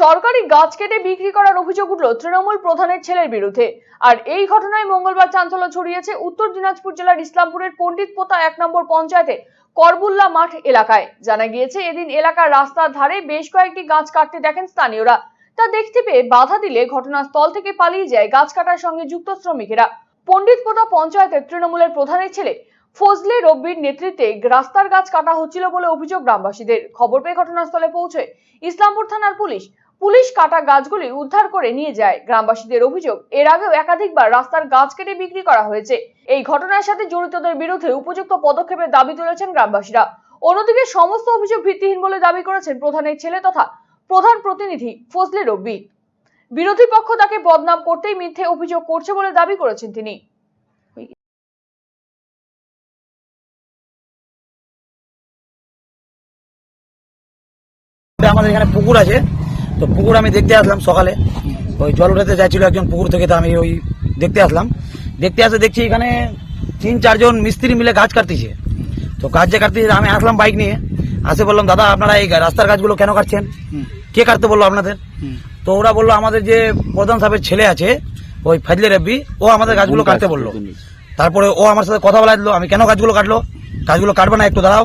সরকারি গাছ কেটে বিক্রি করার অভিযোগ উঠল তৃণমূল প্রধানের ছেলের বিরুদ্ধে। আর এই ঘটনায় মঙ্গলবার চাঞ্চল্য ছড়িয়েছে উত্তর দিনাজপুর জেলার ইসলামপুরের পণ্ডিত পোতা এক নম্বর পঞ্চায়েতে করবুল্লা মাঠ এলাকায়। জানা গিয়েছে, এদিন এলাকার রাস্তার ধারে বেশ কয়েকটি গাছ কাটতে দেখেন স্থানীয়রা। তা দেখতে পেয়ে বাধা দিলে ঘটনাস্থল থেকে পালিয়ে যায় গাছ কাটার সঙ্গে যুক্ত শ্রমিকেরা। পণ্ডিত পোতা পঞ্চায়েতের তৃণমূলের প্রধানের ছেলে ফজলে রব্বির নেতৃত্বে রাস্তার গাছ কাটা হচ্ছিল বলে অভিযোগ গ্রামবাসীদের। খবর পেয়ে ঘটনাস্থলে পৌঁছয় ইসলামপুর থানার পুলিশ। পুলিশ কাটা গাছগুলি উদ্ধার করে নিয়ে যায়। গ্রামবাসীদের অভিযোগ, এর আগেও একাধিকবার রাস্তার গাছ কেটে বিক্রি করা হয়েছে। এই ঘটনার সাথে জড়িতদের বিরুদ্ধে উপযুক্ত পদক্ষেপের দাবি তুলেছেন গ্রামবাসীরা। অন্যদিকে সমস্ত অভিযোগ ভিত্তিহীন বলে দাবি করেছেন প্রধানের ছেলে তথা প্রধান প্রতিনিধি ফজলে রব্বি। বিরোধী পক্ষ তাকে বদনাম করতেই মিথ্যে অভিযোগ করছে বলে দাবি করেছেন তিনি। আমাদের এখানে পুকুর আছে। তো পুকুর আমি দেখতে আসলাম সকালে। ওই জল উঠাতে যাচ্ছিল একজন পুকুর থেকে তো আমি ওই দেখতে আসলাম। দেখতে আসে দেখছি এখানে তিন চারজন মিস্ত্রি মিলে গাছ কাটতেছে। তো গাছ যে কাটতেছে আমি আসলাম বাইক নিয়ে। আসে বললাম দাদা আপনারা এই রাস্তার গাছগুলো কেন কাটছেন? কে কাটতে বলল আপনাদের? তো ওরা বলল আমাদের যে প্রধান সাহেবের ছেলে আছে ওই ফাজলে রব্বি ও আমাদের গাছগুলো কাটতে বলল। তারপরে ও আমার সাথে কথা বলা দিল আমি কেন গাছগুলো কাটলো? গাছগুলো কাটবে না একটু দাঁড়াও।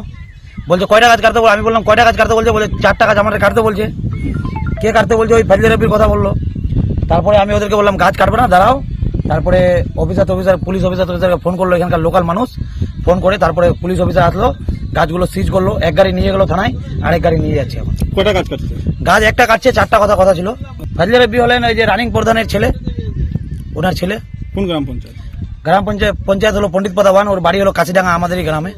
বলছে কয়টা গাছ কাটতে বলো আমি বললাম কয়টা গাছ কাটতে বলছে? বলে চারটা গাছ আমাদের কাটতে বলছে। কে কাটতে বলছে ওই ফাজলে রবির কথা বলল। তারপরে আমি ওদেরকে বললাম গাছ কাটবে না দাঁড়াও। তারপরে অফিসার অফিসার পুলিশ অফিসার অফিসারকে ফোন করল এখানকার লোকাল মানুষ। ফোন করে তারপরে পুলিশ অফিসার আসলো গাছগুলো সিজ করল এক গাড়ি নিয়ে গেলো থানায় আর এক গাড়ি নিয়ে যাচ্ছে এখন। কটা গাছ কাটছে? গাছ একটা কাটছে চারটা কথা কথা ছিল। ফাজলে রবি হলেন ওই যে রানিং প্রধানের ছেলে ওনার ছেলে। কোন গ্রাম পঞ্চায়েত? গ্রাম পঞ্চায়েত পঞ্চায়েত হলো পণ্ডিত পদাবান ওর বাড়ি হলো কাছিডাঙ্গা আমাদেরই গ্রামে।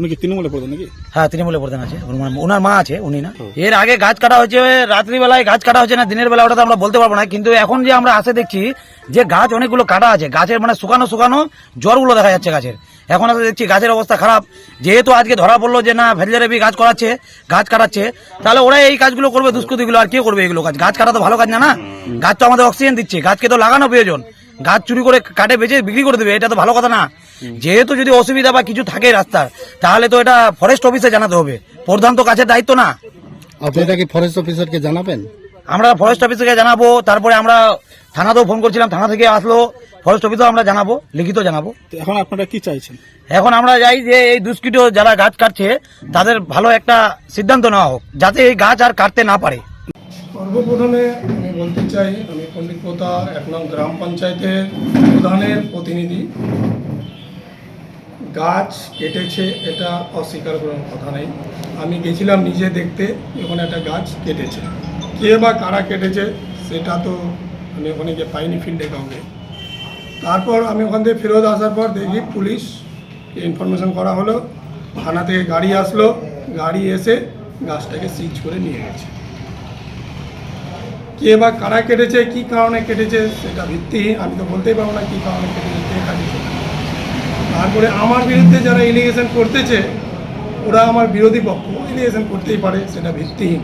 উনি কি তৃণমূলে প্রধান নাকি? হ্যাঁ তৃণমূলের প্রধান আছে। ওনার- মা আছে উনি না। এর আগে গাছ কাটা হচ্ছে রাত্রিবেলায় গাছ কাটা হচ্ছে না দিনের বেলা ওটা তো আমরা বলতে পারব না। কিন্তু এখন যে আমরা আসে দেখছি যে গাছ অনেকগুলো কাটা আছে। গাছের মানে শুকানো শুকানো জ্বরগুলো দেখা যাচ্ছে গাছের। এখন আসে দেখছি গাছের অবস্থা খারাপ। যেহেতু আজকে ধরা পড়ল যে না ভেজলেরেবি গাছ করাচ্ছে গাছ কাটাচ্ছে তাহলে ওরা এই কাজগুলো করবে দুষ্কৃতিগুলো। আর কে করবে এগুলো কাজ? গাছ কাটা তো ভালো কাজ না না? গাছ তো আমাদের অক্সিজেন দিচ্ছে গাছকে তো লাগানো প্রয়োজন। গাছ চুরি করে কাটে বেচে বিক্রি করে দেবে এটা তো ভালো কথা না। যেহেতু যদি অসুবিধা বা কিছু থাকে রাস্তার তাহলে তো এটা ফরেস্ট অফিসে জানাতে হবে। প্রধান তো কাছের দায়িত্ব না। আপনি এটা কি ফরেস্ট অফিসারকে জানাবেন? আমরা ফরেস্ট অফিসকে জানাব তারপরে আমরা থানাতেও ফোন করছিলাম থানা থেকে আসলো ফরেস্ট অফিসেও আমরা জানাব লিখিত জানাব। এখন আপনারা কি চাইছেন? এখন আমরা যাই যে এই দুষ্কৃত যারা গাছ কাটছে তাদের ভালো একটা সিদ্ধান্ত নেওয়া হোক যাতে এই গাছ আর কাটতে না পারে। সর্বপ্রথমে আমি বলতে চাই আমি পণ্ডিত পোতা এক নং গ্রাম পঞ্চায়েতের প্রধানের প্রতিনিধি। গাছ কেটেছে, এটা অস্বীকার করার কথা নেই। আমি গেছিলাম নিজে দেখতে, ওখানে একটা গাছ কেটেছে। কে বা কারা কেটেছে, সেটা তো আমি ওখানে গিয়ে পাইনি ফিল্ডে কাউকে। তারপর আমি ওখান থেকে ফেরত আসার পর দেখি পুলিশ, ইনফরমেশন করা হলো, থানা থেকে গাড়ি আসলো, গাড়ি এসে গাছটাকে সিজ করে নিয়ে গেছে। কে বা কারা কেটেছে, কি কারণে কেটেছে, সেটা ভিত্তিহীন আমি তো বলতেই পারব না কি কারণে কেটেছে, কে কাটেছে তারপরে আমার বিরুদ্ধে যারা এলিগেশন করতেছে ওরা আমার বিরোধী পক্ষ এলিগেশন করতেই পারে সেটা ভিত্তিহীন।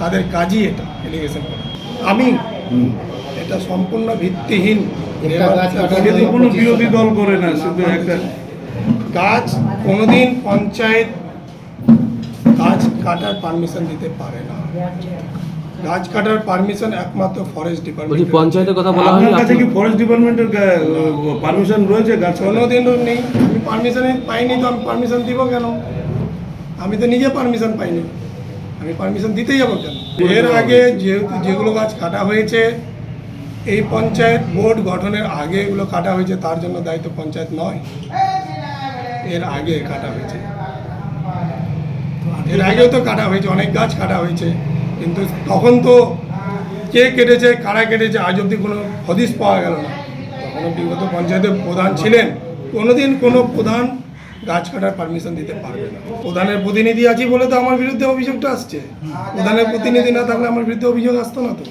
তাদের কাজই এটা এলিগেশন করা। আমি এটা সম্পূর্ণ ভিত্তিহীন। কোনো বিরোধী দল করে না শুধু একটা গাছ কোনোদিন পঞ্চায়েত গাছ কাটার পারমিশন দিতে পারে না। গাছ কাটার পারমিশন একমাত্র ফরেস্ট ডিপার্টমেন্ট পঞ্চায়েতের কথা বলা আপনার কাছে কি ফরেস্ট ডিপার্টমেন্টের পারমিশন রয়েছে গাছ কাটার? কোনোদিনও নেই। আমি পারমিশন পাইনি তো আমি পারমিশন দিব কেন? আমি তো নিজে পারমিশন পাইনি। আমি পারমিশন দিতে যাব কেন? এর আগে যেহেতু যেগুলো গাছ কাটা হয়েছে এই পঞ্চায়েত বোর্ড গঠনের আগে এগুলো কাটা হয়েছে তার জন্য দায়িত্ব পঞ্চায়েত নয়। এর আগে কাটা হয়েছে। এর আগেও তো কাটা হয়েছে অনেক গাছ কাটা হয়েছে। কিন্তু তখন তো কে কেটেছে, কারা কেটেছে, আজ অবধি কোনো হদিস পাওয়া গেল না। তখন বিগত পঞ্চায়েতের প্রধান ছিলেন, কোনোদিন কোনো প্রধান গাছ কাটার পারমিশন দিতে পারবে না। প্রধানের প্রতিনিধি আছি বলে তো আমার বিরুদ্ধে অভিযোগটা আসছে। প্রধানের প্রতিনিধি না থাকলে আমার বিরুদ্ধে অভিযোগ আসতো না তো।